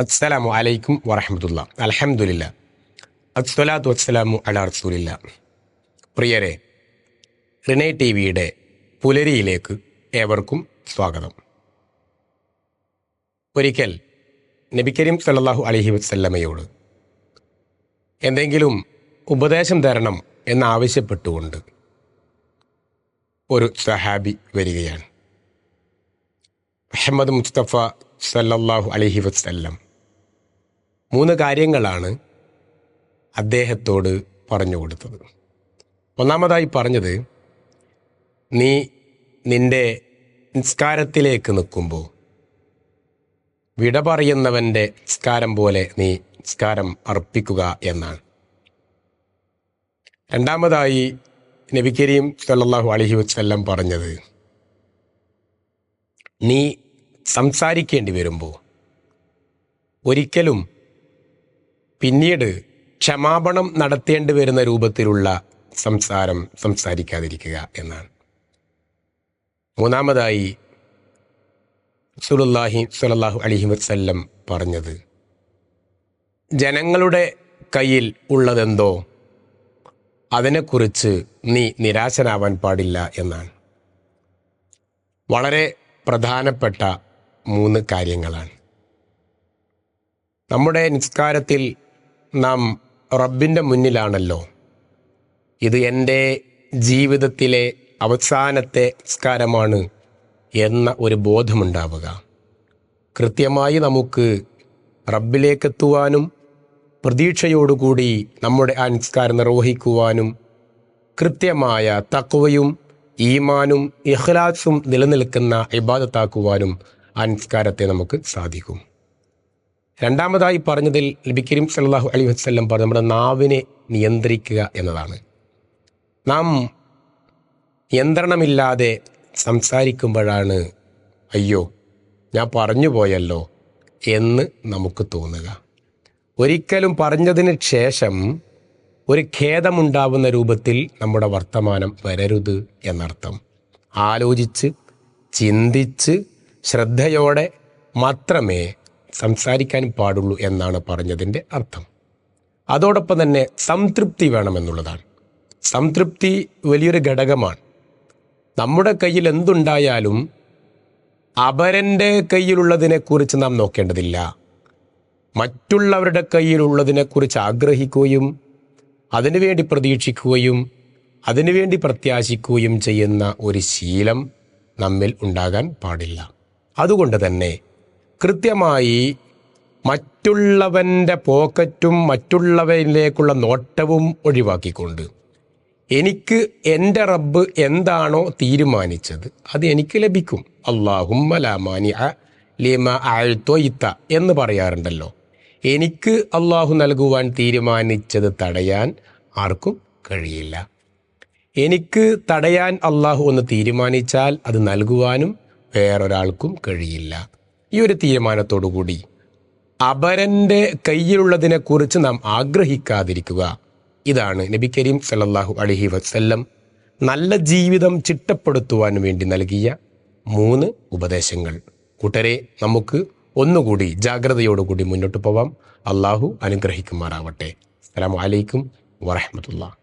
അസ്സലാമു അലൈക്കും വറഹമത്തുള്ള. അലഹമുല്ല അസ്സലാത്തു വസ്സലാമു അല റസൂലില്ല. പ്രിയരെ റിനേ ടി വിയുടെ പുലരിയിലേക്ക് ഏവർക്കും സ്വാഗതം. ഒരിക്കൽ നബി കരീം അലഹി അലൈഹി വസല്ലമയോട് എന്തെങ്കിലും ഉപദേശം തരണം എന്നാവശ്യപ്പെട്ടുകൊണ്ട് ഒരു സഹാബി വരികയാണ്. മുഹമ്മദ് മുസ്തഫ സല്ലല്ലാഹു അലഹി വസല്ലം മൂന്ന് കാര്യങ്ങളാണ് അദ്ദേഹത്തോട് പറഞ്ഞു കൊടുത്തത്. ഒന്നാമതായി പറഞ്ഞത് നീ നിന്റെ നിസ്കാരത്തിലേക്ക് നിൽക്കുമ്പോൾ വിട പറയുന്നവന്റെ നിസ്കാരം പോലെ നീ നിസ്കാരം അർപ്പിക്കുക എന്നാണ്. രണ്ടാമതായി നബി കരീം അലഹി അലൈഹി വസല്ലം പറഞ്ഞത് നീ സംസാരിക്കേണ്ടി വരുമ്പോൾ ഒരിക്കലും പിന്നീട് ക്ഷമാപണം നടത്തേണ്ടി വരുന്ന രൂപത്തിലുള്ള സംസാരം സംസാരിക്കാതിരിക്കുക എന്നാണ്. മൂന്നാമതായി സുലല്ലാഹി സുലല്ലാഹു അലഹി വസ്ല്ലം പറഞ്ഞത് ജനങ്ങളുടെ കയ്യിൽ ഉള്ളതെന്തോ അതിനെക്കുറിച്ച് നീ നിരാശനാവാൻ പാടില്ല എന്നാണ്. വളരെ പ്രധാനപ്പെട്ട മൂന്ന് കാര്യങ്ങളാണ്. നമ്മുടെ നിസ്കാരത്തിൽ നാം റബ്ബിന്റെ മുന്നിലാണല്ലോ. ഇത് എന്റെ ജീവിതത്തിലെ അവസാനത്തെ സ്കാരമാണ് എന്ന ഒരു ബോധമുണ്ടാവുക. കൃത്യമായി നമുക്ക് റബ്ബിലേക്കെത്തുവാനും പ്രതീക്ഷയോടുകൂടി നമ്മുടെ ആ നിസ്കാരം നിർവഹിക്കുവാനും കൃത്യമായ തക്വയും ഈമാനും ഇഖ്ലാസും നിലനിൽക്കുന്ന ഇബാദത്താക്കുവാനും ആ നിസ്കാരത്തെ നമുക്ക് സാധിക്കും. രണ്ടാമതായി പറഞ്ഞതിൽ നബി കരീം സല്ലല്ലാഹു അലൈഹി വസല്ലം പറഞ്ഞു നമ്മുടെ നാവിനെ നിയന്ത്രിക്കുക എന്നതാണ്. നാം നിയന്ത്രണമില്ലാതെ സംസാരിക്കുമ്പോഴാണ് അയ്യോ ഞാൻ പറഞ്ഞു പോയല്ലോ എന്ന് നമുക്ക് തോന്നുക. ഒരിക്കലും പറഞ്ഞതിന് ശേഷം ഒരു ഖേദമുണ്ടാവുന്ന രൂപത്തിൽ നമ്മുടെ വർത്തമാനം വരരുത് എന്നർത്ഥം. ആലോചിച്ച് ചിന്തിച്ച് ശ്രദ്ധയോടെ മാത്രമേ സംസാരിക്കാൻ പാടുള്ളൂ എന്നാണ് പറഞ്ഞതിന്റെ അർത്ഥം. അതോടൊപ്പം തന്നെ സംതൃപ്തി വേണമെന്നുള്ളതാണ്. സംതൃപ്തി വലിയൊരു ഘടകമാണ്. നമ്മുടെ കയ്യിൽ എന്തുണ്ടായാലും അപരന്റെ കയ്യിലുള്ളതിനെക്കുറിച്ച് നാം നോക്കേണ്ടതില്ല. മറ്റുള്ളവരുടെ കയ്യിലുള്ളതിനെക്കുറിച്ച് ആഗ്രഹിക്കുകയും അതിനുവേണ്ടി പ്രതീക്ഷിക്കുകയും അതിനുവേണ്ടി പ്രത്യാശിക്കുകയും ചെയ്യുന്ന ഒരു ശീലം നമ്മിൽ ഉണ്ടാകാൻ പാടില്ല. അതുകൊണ്ട് തന്നെ കൃത്യമായി മറ്റുള്ളവന്റെ പോക്കറ്റും മറ്റുള്ളവയിലേക്കുള്ള നോട്ടവും ഒഴിവാക്കിക്കൊണ്ട് എനിക്ക് എന്റെ റബ്ബ് എന്താണോ തീരുമാനിച്ചത് അത് എനിക്ക് ലഭിക്കും. അള്ളാഹുമ്മലാമാനി ലിമ ആഴ്ത്തോയിത്ത എന്ന് പറയാറുണ്ടല്ലോ. എനിക്ക് അള്ളാഹു നൽകുവാൻ തീരുമാനിച്ചത് തടയാൻ ആർക്കും കഴിയില്ല. എനിക്ക് തടയാൻ അള്ളാഹു ഒന്ന് തീരുമാനിച്ചാൽ അത് നൽകുവാനും വേറൊരാൾക്കും കഴിയില്ല. ഈ ഒരു തീരുമാനത്തോടുകൂടി അപരന്റെ കയ്യിലുള്ളതിനെക്കുറിച്ച് നാം ആഗ്രഹിക്കാതിരിക്കുക. ഇതാണ് നബി കരീം സല്ലാഹു അലഹി വസ്ല്ലം നല്ല ജീവിതം ചിട്ടപ്പെടുത്തുവാൻ വേണ്ടി നൽകിയ മൂന്ന് ഉപദേശങ്ങൾ. കൂട്ടരെ നമുക്ക് ഒന്നുകൂടി ജാഗ്രതയോടുകൂടി മുന്നോട്ട് പോവാം. അള്ളാഹു അനുഗ്രഹിക്കുമാറാവട്ടെ. അസ്സലാമു അലൈക്കും വറഹമത്തുള്ള